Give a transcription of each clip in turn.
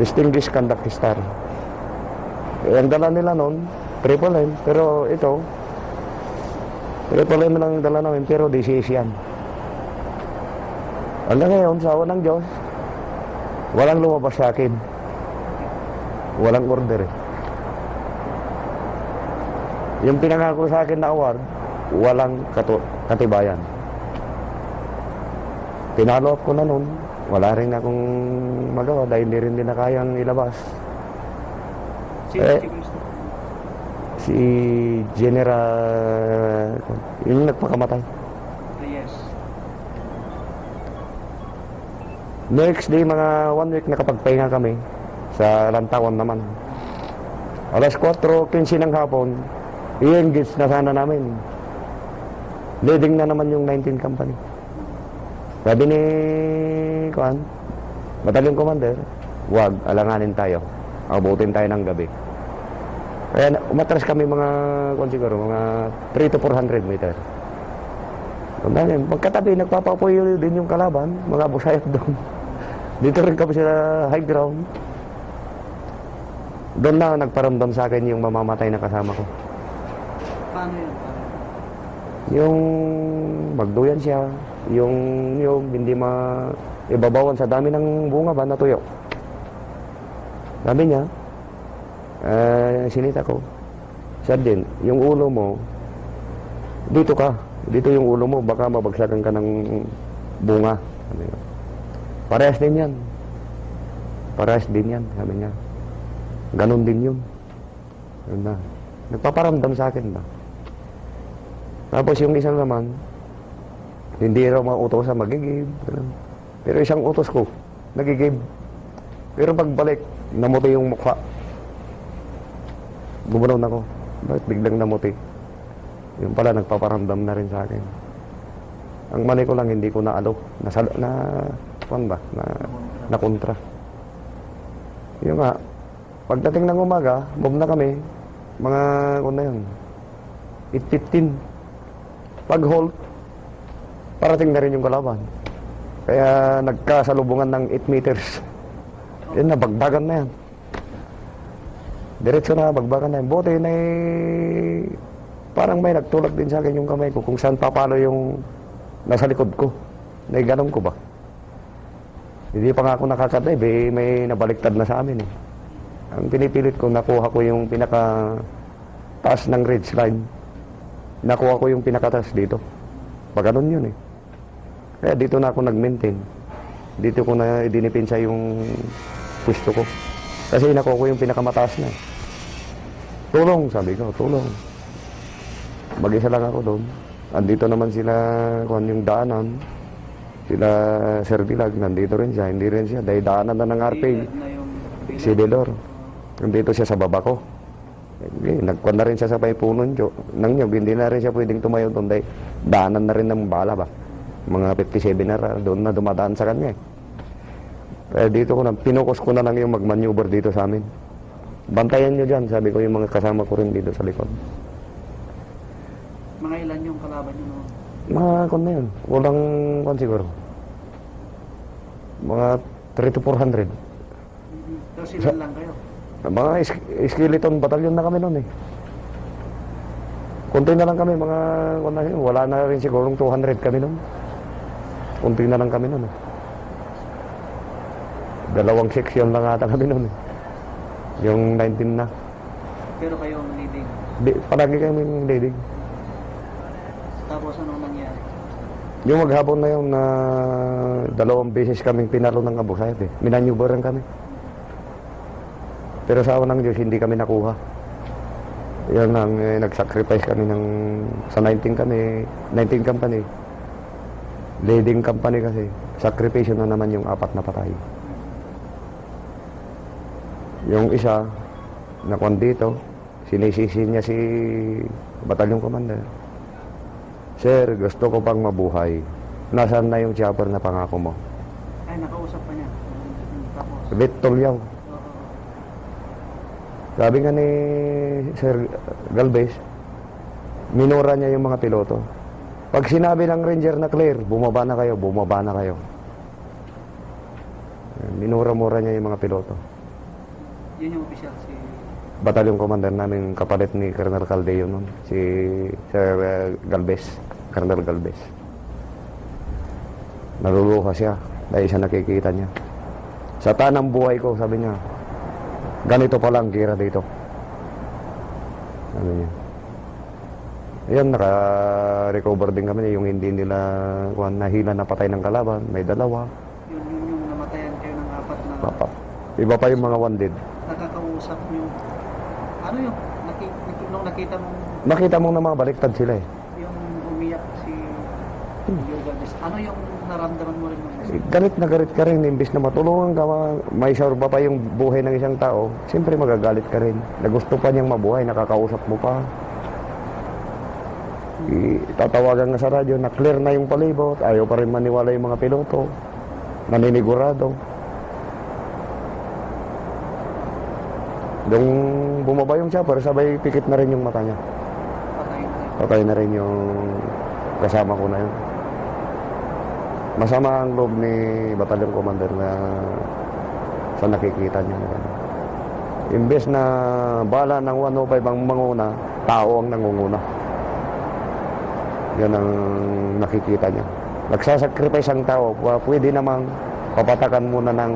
Distinguished Conduct Star. Eh, ang dala nila noon, triple M. Pero ito, triple M lang ang dala namin, pero DCS yan. Hanggang ngayon, sa awa ng Diyos, walang lumabas sa akin. Walang order eh. Yung pinangako sa akin na award, walang katibayan. Pinalo ko na noon, wala rin akong magawa dahil hindi rin din na kayang ilabas. Sino Eh. Si General, yung nagpakamatay. Ah, yes. Next day, mga one week nakapagpahinga kami sa lantawan naman. Alas 4.15 ng hapon, i-engage na sana namin. Leading na naman yung 19 company. Sabi ni Kuan, Battalion Commander, wag, alanganin tayo. Abutin tayo ng gabi. Kaya umatras kami mga, kung siguro, mga 3 to 400 meter. Ang dami. Pagkatabi, nagpapapuyo din yung kalaban, mga busayot doon. Dito rin kami sa high ground. Doon na nagparamdam sa akin yung mamamatay na kasama ko. Paano yun? Yung magduyan siya, yung yung hindi ma ibabawan sa dami ng bunga ba natuyo. Sabi niya, eh, sinita ko, Sir din, yung ulo mo, dito ka, dito yung ulo mo, baka mabagsakan ka ng bunga. Sabi niya. Parehas din yan. Parehas din yan, sabi niya. Ganon din yun. Yun na. Nagpaparamdam sa akin ba? Tapos yung isang naman, hindi raw mautosan magigib. Pero isang utos ko, nagigib. Pero pagbalik, namuti yung mukha. Gumanaw na ako. Bakit biglang namuti? Yung pala, nagpaparamdam na rin sa akin. Ang mali ko lang, hindi ko na alo. Nasal, na, kuwan ba? Na, na kontra. Yung nga, pagdating ng umaga, move na kami, mga, kung na yun, 8.15. Pag halt, parating na rin yung kalaban. Kaya nagkasalubungan ng 8 meters. Yun na, bagbagan na yan. Diretso na, bagbagan na yan. Buti na eh, parang may nagtulak din sa akin yung kamay ko kung saan papalo yung nasa likod ko. Naiganon ko ba? Hindi pa nga ako nakakadive eh, may nabaliktad na sa amin eh. Ang pinipilit ko, nakuha ko yung pinaka taas ng ridge line. Nakuha ko yung pinakataas dito. Pag ganun yun eh. Kaya dito na ako nag-maintain. Dito ko na idinipinsa yung pwesto ko. Kasi nakuha ko yung pinakamataas na. Tulong, sabi ko, tulong. Mag-isa lang ako doon. Andito naman sila, kung yung daanan. Sila Sir Dilag, nandito rin siya. Hindi rin siya. Dahil daanan na ng yung Si Delor. Nandito siya sa baba ko. Eh, nagkwan na rin siya sa may puno nyo. Nang nyog, hindi na rin siya pwedeng tumayo doon dahil daanan na rin ng bala ba. Mga 57 na doon na dumadaan sa kanya eh. Kaya dito ko na, pinukus ko na lang yung mag-maneuver dito sa amin. Bantayan nyo dyan, sabi ko yung mga kasama ko rin dito sa likod. mga ilan yung kalaban nyo noon? Mga kon na yun, walang kon siguro. Mga 3 to 400. Tapos ilan lang kayo? Mga is- skeleton batalyon na kami noon eh. Kunti na lang kami, mga wala na rin sigurong 200 kami noon. Kunti na lang kami noon eh. Dalawang section lang ata kami noon eh. Yung 19 na. Pero kayo ang leading. Di, palagi kami yung leading. Tapos anong nangyari? Yung maghapon na yun na dalawang beses kaming pinalo ng abusayat eh. Minanyubaran kami. Pero sa awa ng Diyos, hindi kami nakuha. Yan ang eh, nag-sacrifice kami ng sa 19 kami, 19 company. Leading company kasi. Sacrifice na naman yung apat na patay. Yung isa, nakuan dito, sinisisi niya si Batalyon Commander. Sir, gusto ko pang mabuhay. Nasaan na yung chopper na pangako mo? Ay, nakausap pa niya. Tapos, Tolyaw. oo. Sabi nga ni Sir Galvez, minura niya yung mga piloto. Pag sinabi ng ranger na clear, bumaba na kayo, bumaba na kayo. Minura-mura niya yung mga piloto. Yun yung official si... batalyon commander namin kapalit ni Colonel Caldeo nun, si Sir uh, Galvez, Colonel Galvez. Naluluha siya dahil siya nakikita niya. Sa tanang buhay ko, sabi niya, ganito pa lang gira dito. Sabi niya. Ayan, naka-recover din kami yung hindi nila kuhan, nahila na patay ng kalaban, may dalawa. Yun, yun yung namatayan kayo ng apat na... Papa. Iba pa yung mga wounded. Nakakausap nyo. Ano yung... Naki, nung nakita mong Nakita mong na mga baliktad sila eh. yung umiyak si Yoga Ano yung naramdaman mo rin nung Galit na galit ka rin, imbis na matulungan ka, ma- may sorba pa yung buhay ng isang tao, siyempre magagalit ka rin. Na gusto pa niyang mabuhay, nakakausap mo pa. Tatawagan nga sa radyo, na clear na yung palibot, ayaw pa rin maniwala yung mga piloto, naninigurado. Nung bumaba yung chopper, sabay pikit na rin yung mata niya. patay na rin? Yung kasama ko na yun. Masama ang loob ni Battalion Commander na sa nakikita niya. Imbes na bala ng 105 ang manguna, tao ang nangunguna. Yan ang nakikita niya. Nagsasacrifice ang tao, pwede namang papatakan muna ng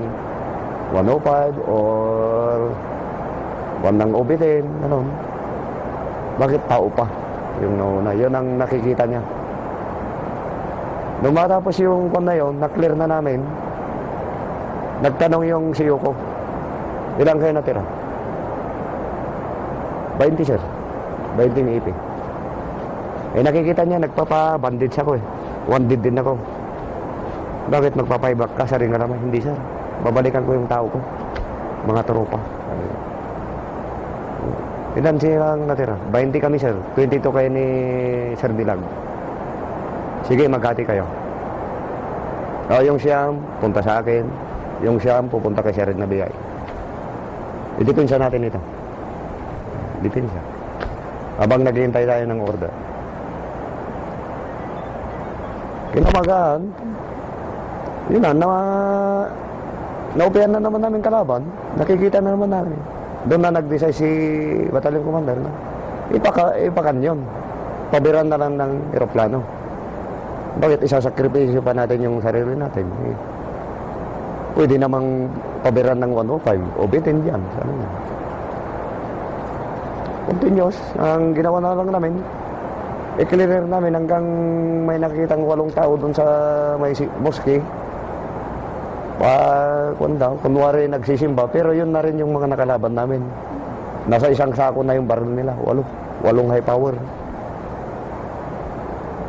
105 or one ng obitin, ano. Bakit tao pa? Yung nauna. Yun ang nakikita niya. Nung matapos yung kon na yun, na-clear na namin, nagtanong yung CEO ko, ilang kayo natira? 20 sir. 20 ng ipin. Eh nakikita niya, nagpapa-bandage ako eh. One-did din ako. Bakit magpapayback ka sa ring naman? Hindi sir. Babalikan ko yung tao ko. Mga tropa. Ilan silang natira? 20 kami sir. 22 kayo ni Sir Dilag. Sige, magkati kayo. O, yung siyam, punta sa akin. Yung siyam, pupunta kay Sir na bigay. Idipinsa natin ito. Dipinsa. Habang naghihintay tayo ng order. Kinamagaan, yun na, na naupian na naman namin kalaban. Nakikita na naman namin. Doon na nag-decide si Battalion Commander na ipaka, ipakan yun. Pabiran na lang ng eroplano. Bakit isasakripisyo pa natin yung sarili natin? Eh, pwede namang pabiran ng 105 o bitin dyan. Sabi niya. Continuous. Ang ginawa na lang namin, i-clear namin hanggang may nakikitang walong tao doon sa may mosque. Pa, kung daw, kunwari nagsisimba, pero yun na rin yung mga nakalaban namin. Nasa isang sako na yung baril nila, walo. Walong high power.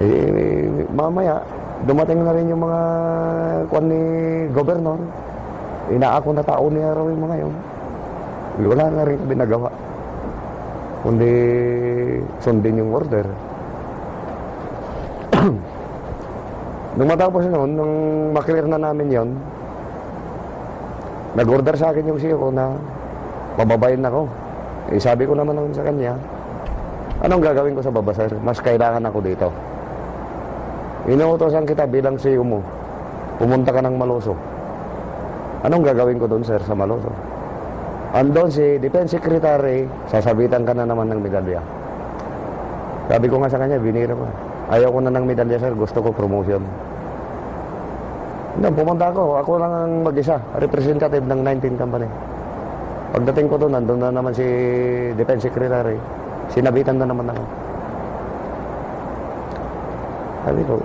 Eh, mamaya, dumating na rin yung mga kwan ni Governor. Inaako na tao niya raw yung mga yun. Wala na rin kami nagawa. Kundi sundin yung order. Nung matapos noon, nung maklear na namin yon, nag-order sa akin yung CEO na pababayin ako. Eh, sabi ko naman sa kanya, anong gagawin ko sa baba, sir? Mas kailangan ako dito. Inuutosan kita bilang CEO mo. Pumunta ka ng Maloso. Anong gagawin ko doon, sir, sa Maloso? Andon si Defense Secretary, sasabitan ka na naman ng medalya. Sabi ko nga sa kanya, binira ko. Ayaw ko na ng medalya, sir. Gusto ko promotion. Nung pumunta ako, ako lang ang mag-isa, representative ng 19 company. Pagdating ko doon, nandun na naman si Defense Secretary. Sinabitan na naman ako. Sabi ko,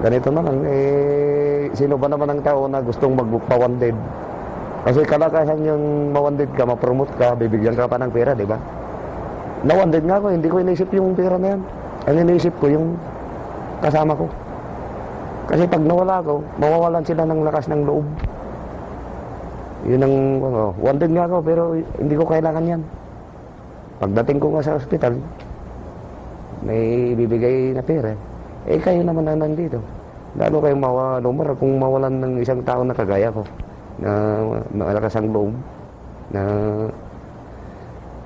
ganito na lang, eh, sino ba naman ang tao na gustong magpa-wanted? Kasi kalakasan yung mawandid ka, ma-promote ka, bibigyan ka pa ng pera, di ba? Nawandid nga ako, hindi ko inisip yung pera na yan. Ang inisip ko yung kasama ko. Kasi pag nawala ako, mawawalan sila ng lakas ng loob. Yun ang, ano, wanted nga ako, pero hindi ko kailangan yan. Pagdating ko nga sa ospital, may bibigay na pera. Eh, kayo naman na nandito. Lalo kayong mawa, lumar kung mawalan ng isang tao na kagaya ko, na malakas ang loob, na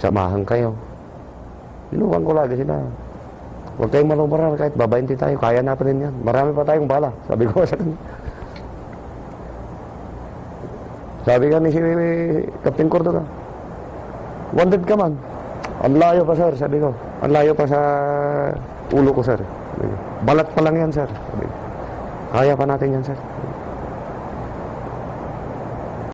samahan kayo. Inuwan ko lagi sila. Huwag kayong malumaran kahit babainti tayo, kaya natin yan. Marami pa tayong bala, sabi ko sa kanya. Sabi ka ni si Captain Cordova, Wanted ka man. Ang layo pa, sir, sabi ko. Ang layo pa sa ulo ko, sir. Balat pa lang yan, sir. Kaya pa natin yan, sir.